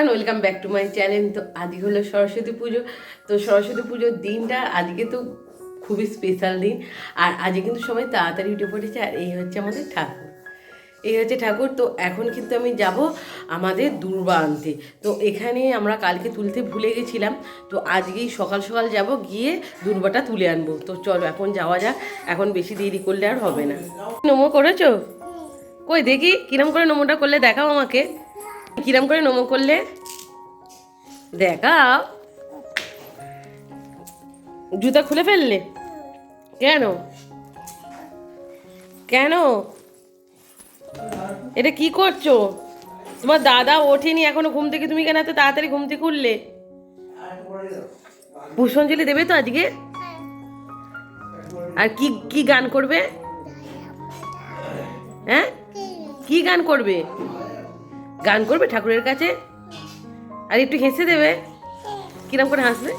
Everyone welcome back to my channel তো আজকে হলো সরস্বতী পুজো। তো সরস্বতী পুজোর দিনটা আজকে তো খুবই স্পেশাল দিন। আর আজকে কিন্তু সবাই তাড়াতাড়ি উঠে পড়েছে আর এই হচ্ছে আমাদের ঠাকুর। এই হচ্ছে ঠাকুর। তো এখন কিন্তু আমি যাব আমাদের দূর্বা আনতে। তো এখানে আমরা কালকে তুলতে ভুলে গেছিলাম। তো আজকেই সকাল সকাল যাব গিয়ে দূর্বাটা তুলে আনব। তো চলো এখন যাওয়া যাক। এখন বেশি দেরি করলে আর হবে না। নমো করেছ? কই দেখি? কিরম করে নমোটা করলে দেখাও আমাকে। কিরম করে নমো করলে? দেখাও। জুতা খুলে ফেললে? কেন? কেন? এটা কি করছ? তোমার দাদা ওঠেনি এখনও ঘুম থেকে। তুমি কেন এত তাড়াতাড়ি ঘুম থেকে উঠলে? পুষ্পাঞ্জলি দেবে তো আজকে? আর কি কি গান করবে? হ্যাঁ? কি গান করবে? গান করবে ঠাকুরের কাছে? আর একটু হেসে দেবে? কিরম করে হাসবে?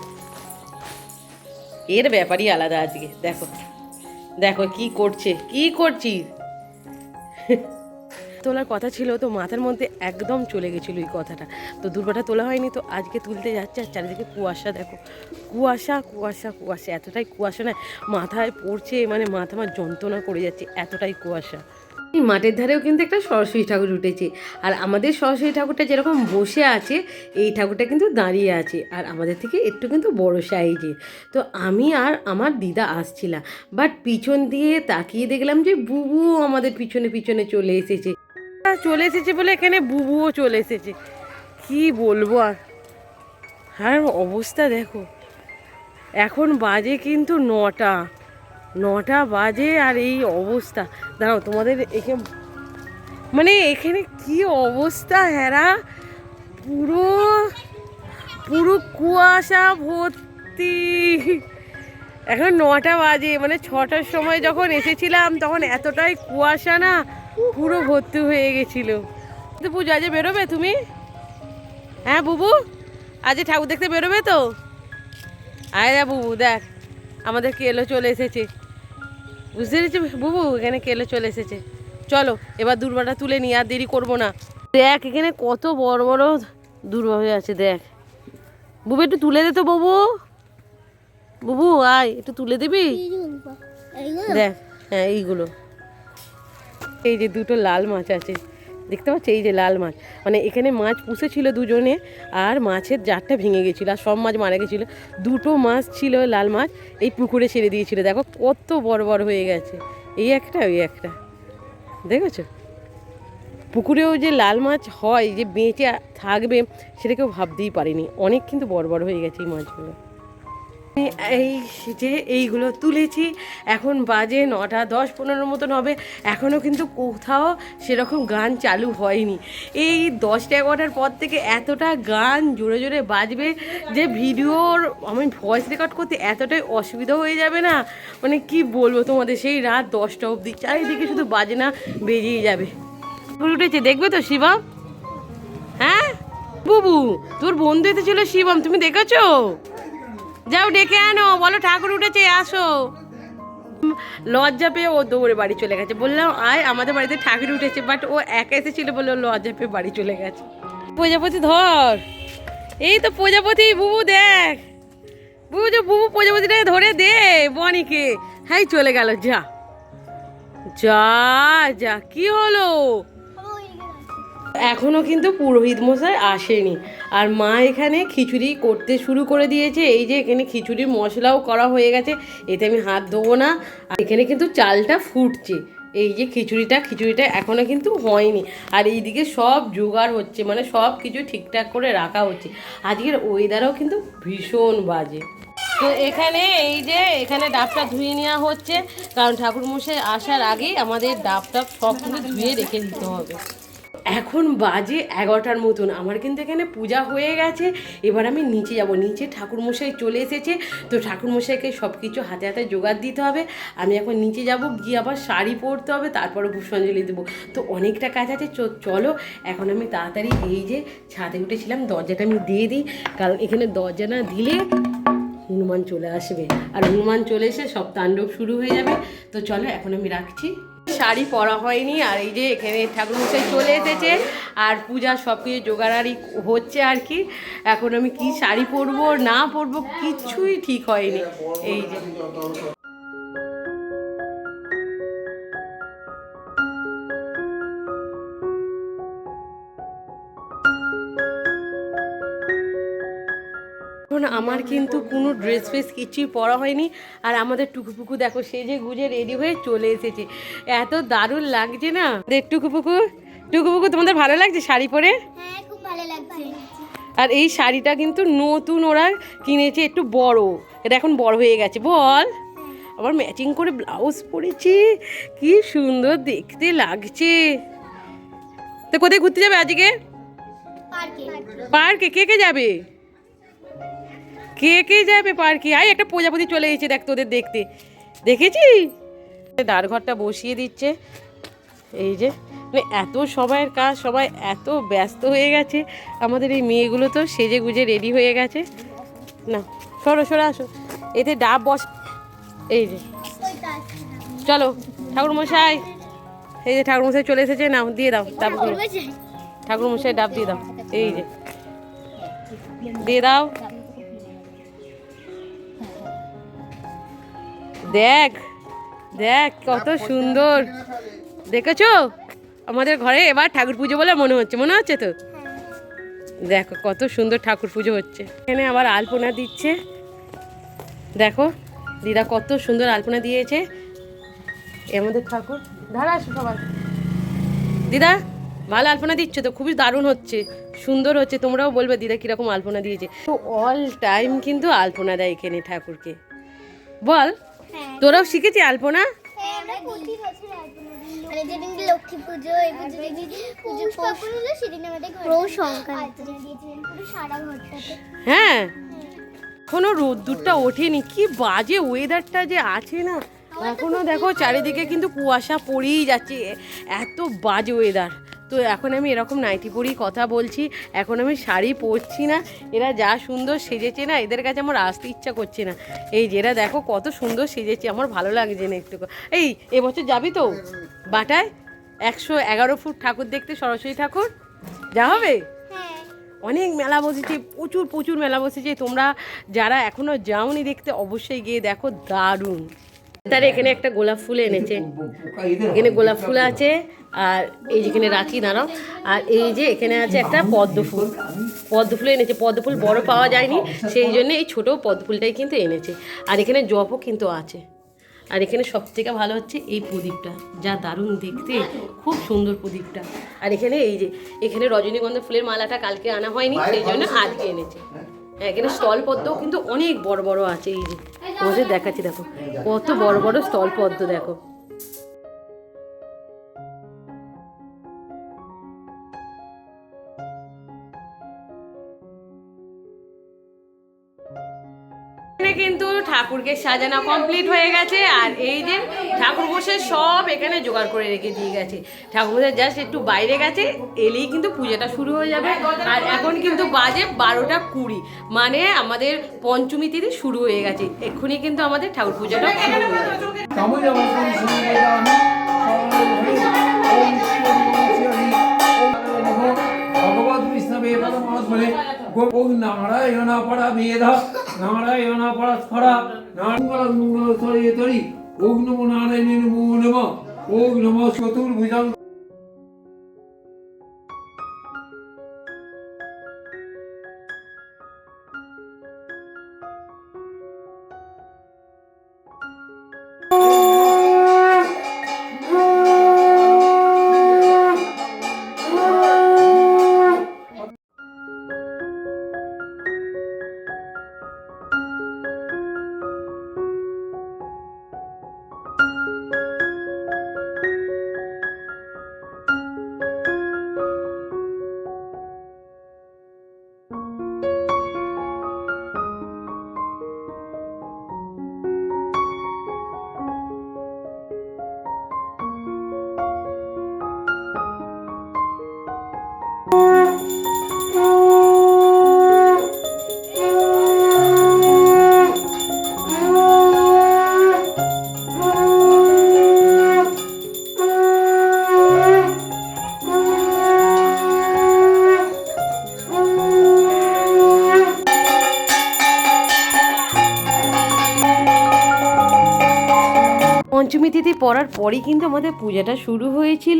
এর ব্যাপারই আলাদা আজকে, দেখো। দেখো কি করছে, কি করছিস তোলার কথা ছিল তো মাথার মধ্যে একদম চলে গেছিল এই কথাটা। তো দুর্গাটা তোলা হয়নি, তো আজকে তুলতে যাচ্ছে আর চারিদিকে কুয়াশা, দেখো। কুয়াশা কুয়াশা কুয়াশা, এতটাই কুয়াশা না, মাথায় পড়ছে মানে মাথা আমার যন্ত্রণা করে যাচ্ছে, এতটাই কুয়াশা। মাঠের ধারেও কিন্তু একটা সরস্বতী ঠাকুর উঠেছে। আর আমাদের সরস্বতী ঠাকুরটা যেরকম বসে আছে, এই ঠাকুরটা কিন্তু দাঁড়িয়ে আছে। আর আমাদের থেকে একটু কিন্তু বড় সাইজে। তো আমি আর আমার দিদা আসছিলাম। বাট পিছন দিয়ে তাকিয়ে দেখলাম যে বুবু আমাদের পিছনে পিছনে চলে এসেছে। চলে এসেছে বলে এখানে বুবুও চলে এসেছে। কি বলব আর? আর অবস্থা দেখো। এখন বাজে কিন্তু নটা। নটা বাজে আর এই অবস্থা। দাঁড়াও, তোমাদের এখানে মানে এখানে কি অবস্থা, হেরা? পুরো পুরো কুয়াশা ভর্তি। এখন নটা বাজে মানে ছটার সময় যখন এসেছিলাম, তখন এতটাই কুয়াশা না, পুরো ভর্তি হয়ে গেছিল। তো পুজো আজকে বেরোবে তুমি? হ্যাঁ বুবু? আজ ঠাকুর দেখতে বেরোবে তো? আয় বুবু, দেখ, আমাদের কেলো চলে এসেছে। বুঝতে পেরেছি? বুবু এখানে কেলে চলে এসেছে। চলো এবার দুর্বাটা তুলে নিয়ে আর দেরি করব না। দেখ এখানে কত বড় বড় দুর্বা হয়ে আছে দেখ। বুবু একটু তুলে দে তো বুবু। বুবু আয় একটু তুলে দিবি? দেখ হ্যাঁ এইগুলো। এই যে দুটো লাল মাছ আছে। দেখতে পাচ্ছ? এই যে লাল মাছ। মানে এখানে মাছ পুষেছিল দুজনে আর মাছের জারটা ভেঙে গেছিল আর সব মাছ মারা গেছিল। দুটো মাছ ছিল লাল মাছ, এই পুকুরে ছেড়ে দিয়েছিল। দেখো কত বড় বড় হয়ে গেছে। এই একটা, ওই একটা। দেখেছ? পুকুরেও যে লাল মাছ হয়, যে বেঁচে থাকবে, সেটা কেউ ভাবতেই পারিনি। অনেক কিন্তু বড় বড় হয়ে গেছে এই মাছগুলো। এই যে এইগুলো তুলেছি, এখন বাজে নটা দশ পনেরো মতন হবে। এখনও কিন্তু কোথাও সেরকম গান চালু হয়নি। এই দশটা এগারোটার পর থেকে এতটা গান জোরে জোরে বাজবে যে ভিডিওর আমি ভয়েস রেকর্ড করতে এতটাই অসুবিধা হয়ে যাবে না। মানে কি বলব তোমাদের, সেই রাত দশটা অবধি। চারিদিকে শুধু বাজনা বেরিয়ে যাবে। উঠেছে, দেখবে তো শিবম? হ্যাঁ? বুবু, তোর বন্ধু এসেছিল শিবম, তুমি দেখেছ? যাও ডেকে আনো, বলো ঠাকুর উঠেছে, আসো। লজ্জা পেয়ে ও দৌড়ে বাড়ি চলে গেছে। বললাম, আয়, আমাদের বাড়িতে ঠাকুর উঠেছে। বাট ও একা এসেছিল বলে লজ্জা পেয়ে বাড়ি চলে গেছে। প্রজাপতি, ধর। এই তো প্রজাপতি, বুবু দেখ। বুবু যে, বুবু প্রজাপতিটাকে ধরে দে বনিকে। হ্যাঁ চলে গেল, যা। যা যা, কি হলো? এখনও কিন্তু পুরোহিত মশাই আসেনি। আর মা এখানে খিচুড়ি করতে শুরু করে দিয়েছে। এই যে এখানে খিচুড়ির মশলাও করা হয়ে গেছে। এতে আমি হাত ধোবো না। আর এখানে কিন্তু চালটা ফুটছে। এই যে খিচুড়িটা খিচুড়িটা এখনও কিন্তু হয়নি। আর এইদিকে সব জোগাড় হচ্ছে। মানে সব কিছু ঠিকঠাক করে রাখা হচ্ছে। আজকের ওয়েদারও কিন্তু ভীষণ বাজে। তো এখানে এই যে এখানে ডাবটা ধুয়ে নেওয়া হচ্ছে। কারণ ঠাকুরমশাই আসার আগেই আমাদের ডাব টাব সব কিন্তু ধুয়ে রেখে দিতে হবে। এখন বাজে এগারোটার মতন। আমার কিন্তু এখানে পূজা হয়ে গেছে। এবার আমি নিচে যাব। নিচে ঠাকুরমশাই চলে এসেছে। তো ঠাকুরমশাইকে সব কিছু হাতে হাতে জোগাড় দিতে হবে। আমি এখন নিচে যাব। গিয়ে আবার শাড়ি পরতে হবে। তারপরে পুষ্পাঞ্জলি দেবো। তো অনেকটা কাজ আছে। চলো। এখন আমি তাড়াতাড়ি এই যে ছাদে উঠেছিলাম। দরজাটা আমি দিয়ে দিই। কারণ এখানে দরজা না দিলে হনুমান চলে আসবে। আর হনুমান চলে এসে সব তাণ্ডব শুরু হয়ে যাবে। তো চলো, এখন আমি রাখছি। শাড়ি পরা হয়নি আর এই যে এখানে ঠাকুর মশাই চলে এসেছে আর পূজা সব কিছু জোগাড়ি হচ্ছে আর কি। এখন আমি কি শাড়ি পরবো, না পরবো, কিছুই ঠিক হয়নি। এই যে। এখন আমার কিন্তু কোনো ড্রেস ফ্রেস কিছুই পরা হয়নি। আর আমাদের টুকুপুকু দেখো সেজে গুজে রেডি হয়ে চলে এসেছে। এত দারুণ লাগছে না? দেখ টুকুপুকু টুকুপুকু তোমাদের ভালো লাগছে শাড়ি পরে? হ্যাঁ আর এই শাড়িটা কিন্তু নতুন ওরা কিনেছে একটু বড়। এটা এখন বড় হয়ে গেছে বল। আবার ম্যাচিং করে ব্লাউজ পরেছি। কি সুন্দর দেখতে লাগছে। তো কোথায় ঘুরতে যাবে আজকে? পার্কে? কে কে যাবে? কে কে যাবে পার্কে? আয় একটা প্রজাপতি চলে এসেছে দেখ তোদের দেখতে। দেখেছি? দাঁড় ঘরটা বসিয়ে দিচ্ছে। এই যে মানে এত সবাইয়ের কাজ সবাই এত ব্যস্ত হয়ে গেছে। আমাদের এই মেয়েগুলো তো সেজে গুজে রেডি হয়ে গেছে। না সরো সরো আসো। এতে ডাব বস এই যে। চলো ঠাকুরমশাই। এই যে ঠাকুরমশাই চলে এসেছে নাও দিয়ে দাও ডাবগুলো। ঠাকুরমশাই ডাব দিয়ে দাও। এই যে। দিয়ে দাও। দেখ দেখ কত সুন্দর। দেখেছ? আমাদের ঘরে এবার ঠাকুর পুজো বলে মনে হচ্ছে মনে হচ্ছে তো? দেখো কত সুন্দর ঠাকুর পুজো হচ্ছে। এখানে আবার আলপনা দিচ্ছে। দেখো, দিদা কত সুন্দর আলপনা দিয়েছে। আমাদের ঠাকুর। ধারা আসো সবাই। দিদা, ভালো আলপনা দিচ্ছ তো? খুবই দারুণ হচ্ছে। সুন্দর হচ্ছে। তোমরাও বলবে দিদা কীরকম আলপনা দিয়েছে। তো অল টাইম কিন্তু আলপনা দেয় এখানে ঠাকুরকে। বল। তোরাও শিখেছি আলপনা? হ্যাঁ, মানে যেদিন লক্ষ্মী পুজো এই পুজো যেদিন পুজো সেদিন আমাদের পৌষ সংক্রান্তি। সারা ঘরটাতে। হ্যাঁ। এখনও রোদ্দুরটা ওঠেনি কি বাজে ওয়েদারটা যে আছে না। এখনও দেখো চারিদিকে কিন্তু কুয়াশা পড়েই যাচ্ছে এত বাজে ওয়েদার তো এখন আমি এরকম নাইটি পরেই কথা বলছি এখন আমি শাড়ি পরছি না এরা যা সুন্দর সেজেছে না এদের কাছে আমার আসতে ইচ্ছা করছে না। এই যে এরা দেখো কত সুন্দর সেজেছে আমার ভালো লাগছে না একটু এই এবছর যাবি তো? বাটায়? একশো এগারো ফুট ঠাকুর দেখতে সরস্বতী ঠাকুর? যা হবে? হ্যাঁ। অনেক মেলা বসেছে প্রচুর প্রচুর মেলা বসেছে। তোমরা যারা এখনও যাওনি দেখতে অবশ্যই গিয়ে দেখো দারুণ। তার এখানে একটা গোলাপ ফুল এনেছে। এখানে গোলাপ ফুল আছে, আর এই যেখানে রাখি, দাঁড়াও। আর এই যে এখানে আছে একটা পদ্ম ফুল। পদ্ম ফুল এনেছে। পদ্ম ফুল বড় পাওয়া যায়নি, সেই জন্য এই ছোটো পদ্ম ফুলটাই কিন্তু এনেছে। আর এখানে জপও কিন্তু আছে। আর এখানে সব থেকে ভালো হচ্ছে এই প্রদীপটা, যা দারুণ দেখতে। খুব সুন্দর প্রদীপটা। আর এখানে এই যে, এখানে রজনীগন্ধা ফুলের মালাটা কালকে আনা হয়নি, সেই জন্য আজকে এনেছে। এখানে স্টল পদ্ম কিন্তু অনেক বড় বড় আছে, এই যে। দেখাচ্ছি, দেখো। কত বড় বড় স্টল পদ্ম, দেখো। কিন্তু ঠাকুরকে সাজানো কমপ্লিট হয়ে গেছে। আর এই যে ঠাকুর বসে সব এখানে জোগাড় করে রেখে দিয়ে গেছে। ঠাকুর বসে জাস্ট একটু বাইরে গেছে, এলেই কিন্তু পূজাটা শুরু হয়ে যাবে। আর এখন কিন্তু বাজে বারোটা কুড়ি। মানে আমাদের পঞ্চমী তিথি শুরু হয়ে গেছে। এক্ষুনি কিন্তু আমাদের ঠাকুর পূজাটা শুরু হয়ে শ্রী ভগবত বিষ্ণবে পরমাত্মনে ওম নারায়ণ নারায়ণ পরা স্ফরা নারায়ণ মঙ্গল তরি তরি ওম নমো নারায়ণ নমো নম ওম পঞ্চমী তিথি পড়ার পরেই কিন্তু আমাদের পূজাটা শুরু হয়েছিল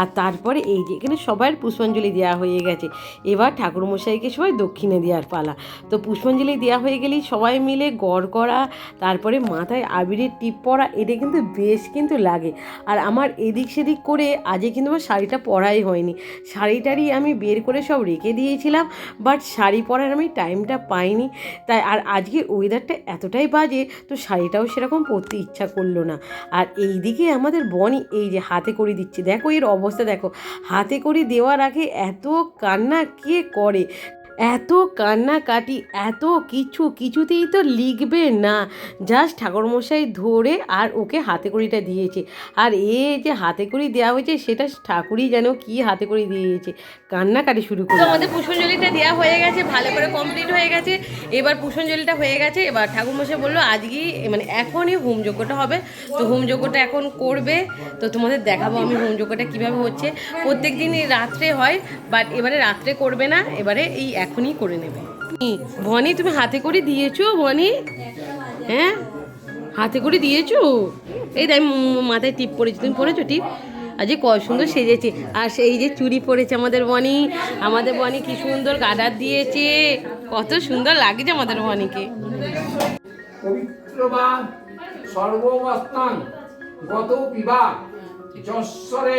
আর তারপরে এই যে এখানে সবার পুষ্পাঞ্জলি দেওয়া হয়ে গেছে। এবার ঠাকুরমশাইকে সবাই দক্ষিণে দেওয়ার পালা। তো পুষ্পাঞ্জলি দেওয়া হয়ে গেলেই সবাই মিলে গড় করা, তারপরে মাথায় আবিরের টিপ পরা, এটা কিন্তু বেশ কিন্তু লাগে। আর আমার এদিক সেদিক করে আজকে কিন্তু আমার শাড়িটা পরাই হয়নি। শাড়িটারই আমি বের করে সব রেখে দিয়েছিলাম, বাট শাড়ি পরার আমি টাইমটা পাইনি। তাই আর আজকে ওয়েদারটা এতটাই বাজে, তো শাড়িটাও সেরকম পরতে ইচ্ছা করল না। আর এই দিকে আমাদের বনি এই যে হাতে করে দিচ্ছে। দেখো এর অবস্থা, দেখো। হাতে করে দেওয়ার আগে এত কান্না কে করে? এত কান্নাকাটি, এত কিছু কিছুতেই তো লিখবে না। জাস্ট ঠাকুরমশাই ধরে আর ওকে হাতে কড়িটা দিয়েছে। আর এ যে হাতে কড়ি দেওয়া হয়েছে, সেটা ঠাকুরই যেন কি হাতে কড়ি দিয়েছে। কান্নাকাটি শুরু করে আমাদের পুষ্পাঞ্জলিটা দেওয়া হয়ে গেছে, ভালো করে কমপ্লিট হয়ে গেছে। এবার পুষ্পাঞ্জলিটা হয়ে গেছে, এবার ঠাকুরমশাই বলল, আজকেই মানে এখনই হোমযজ্ঞটা হবে। তো হোমযজ্ঞটা এখন করবে। তো তোমাদের দেখাবো আমি হোমযজ্ঞটা কীভাবে হচ্ছে। প্রত্যেক দিনই রাত্রে হয় বাট এবারে রাত্রে করবে না, এবারে এই এখনই করে নেবে। বনি তুমি হাতে করে দিয়েছ বনি হ্যাঁ? হাতে করে দিয়েছ? এই তাই মাথায় টিপ পরেছি তুমি পরেছো টিপ? আর যে কত সুন্দর সেজেছে। আর সেই যে চুড়ি পরেছে আমাদের বনি আমাদের বনি কি সুন্দর গাডার দিয়েছে। কত সুন্দর লাগছে আমাদের বনিকে পবিত্রবান গত বিবাহ, যশ্বরে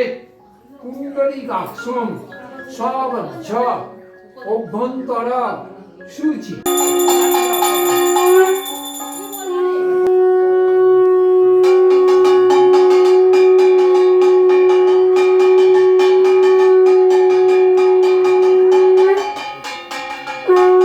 কুণ্ডলিকাক্ষম সব ঝ অভ্যন্তর সূচি। এই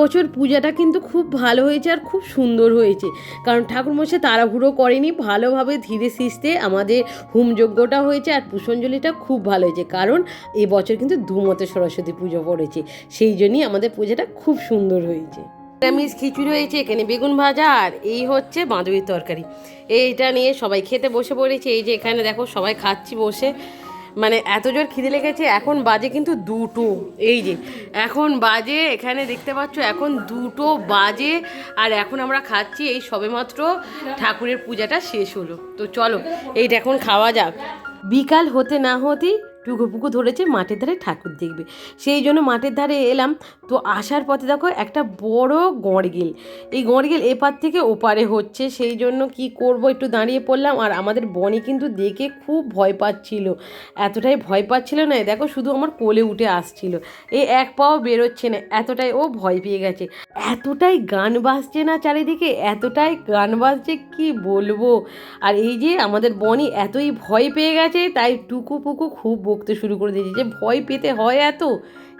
বছর পূজাটা কিন্তু খুব ভালো হয়েছে আর খুব সুন্দর হয়েছে। কারণ ঠাকুরমশাই তাড়াহুড়ো করেনি, ভালোভাবে ধীরে সিস্তে আমাদের হোমযজ্ঞটা হয়েছে আর পুষ্পাঞ্জলিটা খুব ভালো হয়েছে। কারণ এবছর কিন্তু দুমতে সরস্বতী পুজো পড়েছে, সেই জন্যই আমাদের পূজাটা খুব সুন্দর হয়েছে। নিরামিষ খিচুড়ি হয়েছে, এখানে বেগুন ভাজা আর এই হচ্ছে বাঁধবির তরকারি। এইটা নিয়ে সবাই খেতে বসে পড়েছে, এই যে এখানে দেখো সবাই খাচ্ছি বসে। মানে এত জোর খিদে লেগেছে, এখন বাজে কিন্তু দুটো। এই যে, এখন বাজে, এখানে দেখতে পাচ্ছ, এখন দুটো বাজে, আর এখন আমরা খাচ্ছি এই সবেমাত্র ঠাকুরের পূজাটা শেষ হলো। তো চলো, এইটা এখন খাওয়া যাক। বিকাল হতে না হতেই টুকুপুকু ধরেছে, মাঠের ধারে ঠাকুর দেখবে। সেই জন্য মাঠের ধারে এলাম। তো আসার পথে দেখো একটা বড় গড়গিল। এই গড়গিল এপার থেকে ওপারে হচ্ছে। সেই জন্য কি করব? একটু দাঁড়িয়ে পড়লাম। আর আমাদের বনি কিন্তু দেখে খুব ভয় পাচ্ছিল। এতটাই ভয় পাচ্ছিল না। দেখো শুধু আমার কোলে উঠে আসছিল। এই এক পাও বেরোচ্ছে না। এতটাই ও ভয় পেয়ে গেছে। এতটাই গান বাজছে না চারিদিকে? এতটাই গান বাজছে কি বলব? আর এই যে আমাদের বনি এতই ভয় পেয়ে গেছে, তাই টুকু পুকু খুব বকতে শুরু করে দিয়েছে যে ভয় পেতে হয় এত,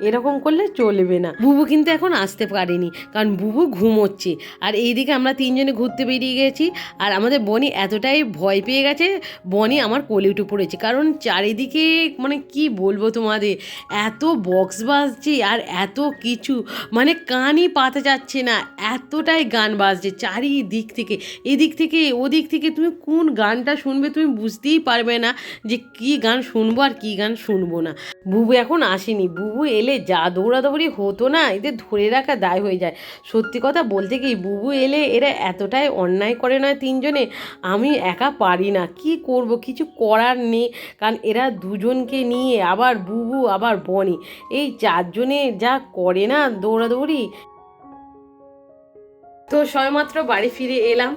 এরকম করলে চলবে না। বুবু কিন্তু এখন আসতে পারেনি, কারণ বুবু ঘুমোচ্ছে। আর এইদিকে আমরা তিনজনে ঘুরতে বেরিয়ে গেছি, আর আমাদের বনি এতটাই ভয় পেয়ে গেছে, বনি আমার কোলে উঠে পড়েছে। কারণ চারিদিকে মানে কি বলব তোমাদের, এত বক্স বাজছে আর এত কিছু মানে কানই পাতা যাচ্ছে না, এতটাই গান বাজছে চারিদিক থেকে। এদিক থেকে, ওদিক থেকে তুমি কোন গানটা শুনবে তুমি বুঝতেই পারবে না যে কি গান শুনব আর কি গান শুনব না। বুবু এখন আসেনি। বুবু এলে যা দৌড়াদৌড়ি হতো না, এদের ধরে রাখা দায় হয়ে যায়। সত্যি কথা বলতে কি, বুবু এলে এরা এতটাই অন্যায় করে না তিনজনে? আমি একা পারি না। কি করব? কিছু করার নেই। কারণ এরা দুজনকে নিয়ে, আবার বুবু, আবার বনি। এই চারজনে যা করে না দৌড়াদৌড়ি। তো সবেমাত্র বাড়ি ফিরে এলাম।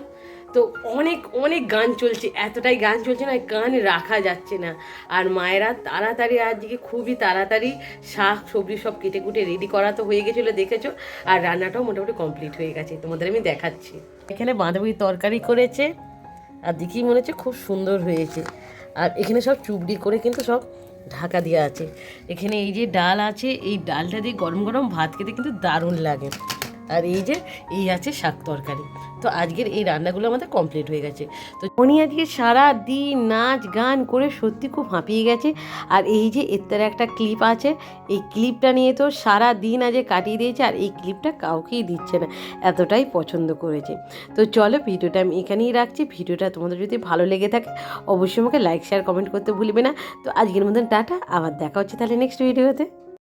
তো অনেক অনেক গান চলছে। এতটাই গান চলছে না গান রাখা যাচ্ছে না। আর মায়েরা তাড়াতাড়ি, আজকে খুবই তাড়াতাড়ি শাক, সবজি সব কেটে কুটে রেডি করা তো হয়ে গেছিল, দেখেছ? আর রান্নাটাও মোটামুটি কমপ্লিট হয়ে গেছে, তোমাদের আমি দেখাচ্ছি। এখানে বাঁধাকপি তরকারি করেছে, আর দেখি মনে হচ্ছে খুব সুন্দর হয়েছে। আর এখানে সব চুবড়ি করে কিন্তু সব ঢাকা দেওয়া আছে। এখানে এই যে ডাল আছে, এই ডালটা দিয়ে গরম গরম ভাত খেতে কিন্তু দারুণ লাগে। আর এই যে, এই আছে শাক তরকারি। তো আজকের এই রান্নাগুলো আমাদের কমপ্লিট হয়ে গেছে। তো উনি আজকে সারা দিন নাচ গান করে সত্যি খুব হাঁপিয়ে গেছে। আর এই যে এর একটা ক্লিপ আছে, এই ক্লিপটা নিয়ে তো সারা দিন আজকে কাটিয়ে দিয়েছে আর এই ক্লিপটা কাউকেই দিচ্ছে না, এতটাই পছন্দ করেছে। তো চলো ভিডিওটা আমি এখানেই রাখছি। ভিডিওটা তোমাদের যদি ভালো লেগে থাকে, অবশ্যই আমাকে লাইক শেয়ার কমেন্ট করতে ভুলবে না। তো আজকের মতন টাটা, আবার দেখা হচ্ছে তাহলে নেক্সট ভিডিওতে